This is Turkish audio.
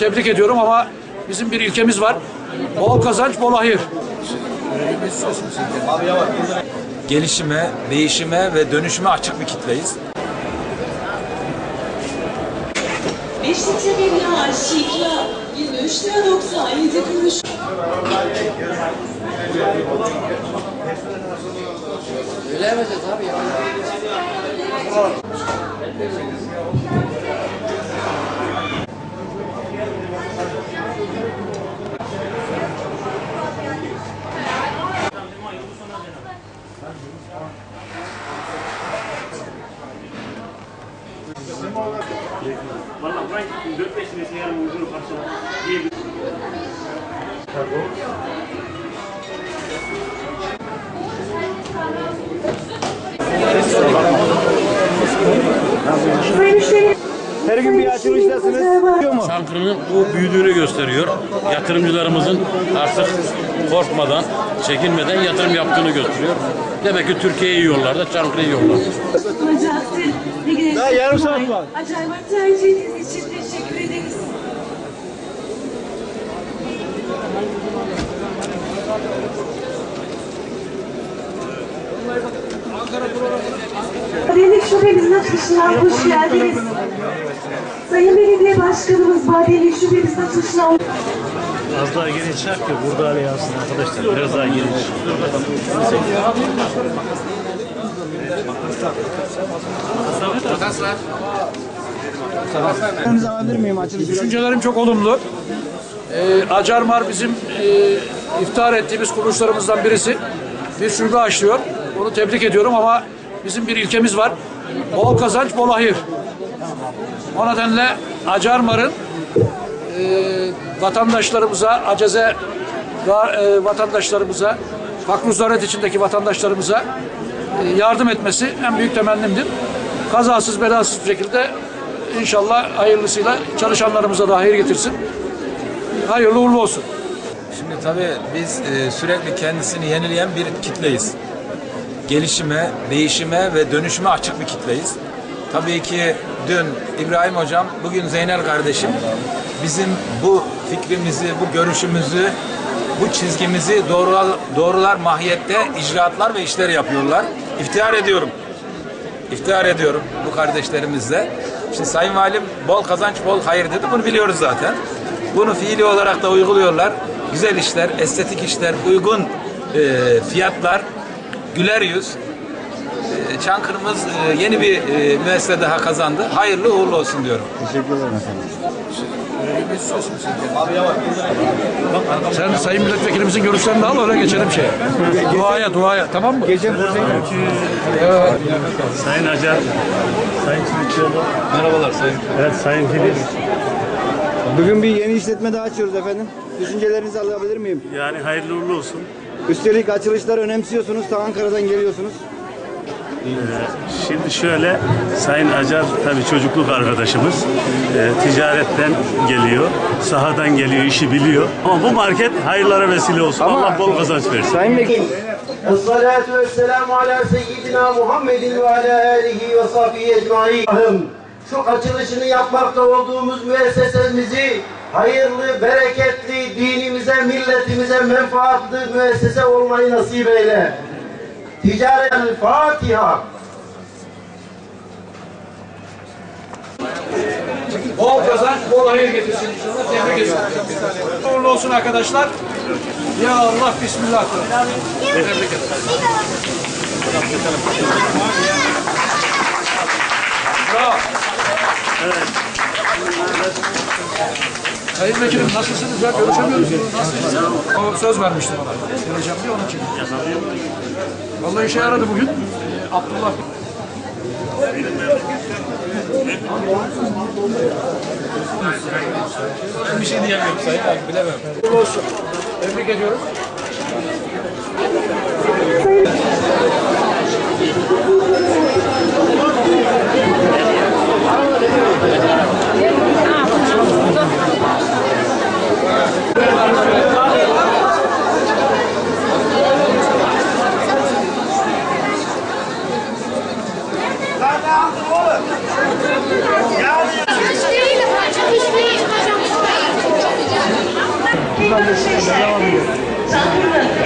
tebrik ediyorum ama bizim bir ilkemiz var. Bol kazanç, bol hayır. gelişime, değişime ve dönüşüme açık bir kitleyiz. 5 litre bir yağ, şifra 23 lira 97 kuruş. Valla ben 4-5 lirası yarım ucunu parçaladım diye bir Her gün bir açılıştasınız. Diyor mu? Çankırı'nın bu büyüdüğünü gösteriyor. Yatırımcılarımızın artık korkmadan, çekinmeden yatırım yaptığını gösteriyor. Demek ki Türkiye iyi yollarda, Çankırı iyi yollarda. Olacaktır. Daha yarım saat var. Acayip tercihiniz için teşekkür ederiz. Badelik Şubemizin açılışına hoş geldiniz. Sayın Belediye Başkanımız Badelik Şubemizin açılışına Az daha geri çıkar ki burada araya alsın arkadaşlar. Biraz daha geri Kendinizi alabilir miyim açılış? Düşüncelerim çok olumlu. Ee, Acarmar bizim e, iftihar ettiğimiz kuruluşlarımızdan birisi. Bir şube açlıyor. Onu tebrik ediyorum ama bizim bir ilkemiz var. Bol kazanç, bol hayır. O nedenle Acarmar'ın vatandaşlarımıza, acize ga- e, vatandaşlarımıza, fakr zaruret içindeki vatandaşlarımıza e, yardım etmesi en büyük temennimdir. Kazasız belasız bir şekilde inşallah hayırlısıyla çalışanlarımıza da hayır getirsin. Hayırlı uğurlu olsun. Şimdi tabii biz e, sürekli kendisini yenileyen bir kitleyiz. Gelişime, değişime ve dönüşüme açık bir kitleyiz. Tabii ki dün İbrahim Hocam, bugün Zeynel kardeşim bizim bu fikrimizi, bu görüşümüzü, bu çizgimizi doğrular, doğrular mahiyette icraatlar ve işler yapıyorlar. İftihar ediyorum. İftihar ediyorum bu kardeşlerimizle. Şimdi Sayın Valim bol kazanç bol hayır dedi. Bunu biliyoruz zaten. Bunu fiili olarak da uyguluyorlar. Güzel işler, estetik işler, uygun e, fiyatlar, güler yüz. E, Çankırımız e, yeni bir e, müessese daha kazandı. Hayırlı uğurlu olsun diyorum. Teşekkür ederim efendim. Sen Sayın Milletvekilimizin görüşlerini al öyle geçelim şeye. Duaya duaya tamam mı? Gece buradayım. Sayın Acar, Sayın Çiftçioğlu. Merhabalar Sayın. Evet Sayın Filiz. Bugün bir yeni işletme daha açıyoruz efendim. Düşüncelerinizi alabilir miyim? Yani hayırlı uğurlu olsun. Üstelik açılışları önemsiyorsunuz. Ta Ankara'dan geliyorsunuz. Şimdi şöyle, Sayın Acar tabii çocukluk arkadaşımız. Ee, ticaretten geliyor, sahadan geliyor, işi biliyor. Ama bu market hayırlara vesile olsun. Allah bol kazanç versin. Sayın Vekilim. Esselatu vesselamu ala seyyidina Muhammedin ve ala alihi ve sahbihi. Allah'ım şu açılışını yapmakta olduğumuz müessesemizi hayırlı, bereketli, dinimize, milletimize menfaatli müessese olmayı nasip eyle. Ticaret Fatiha. Bol kazanç, bol hayır getirsin inşallah. Tebrik ediyorum. Uğurlu olsun arkadaşlar. Ya Allah Bismillah. Tebrik ederim. Bravo. Sayın Vekilim nasılsınız ya? Görüşemiyoruz. Nasılsınız? O söz vermişti bana. Geleceğim diye onun için. Vallahi işe yaradı bugün. Ee, Abdullah bir şey diyemiyorum Sayın bilemem. Olsun. Tebrik ediyorum.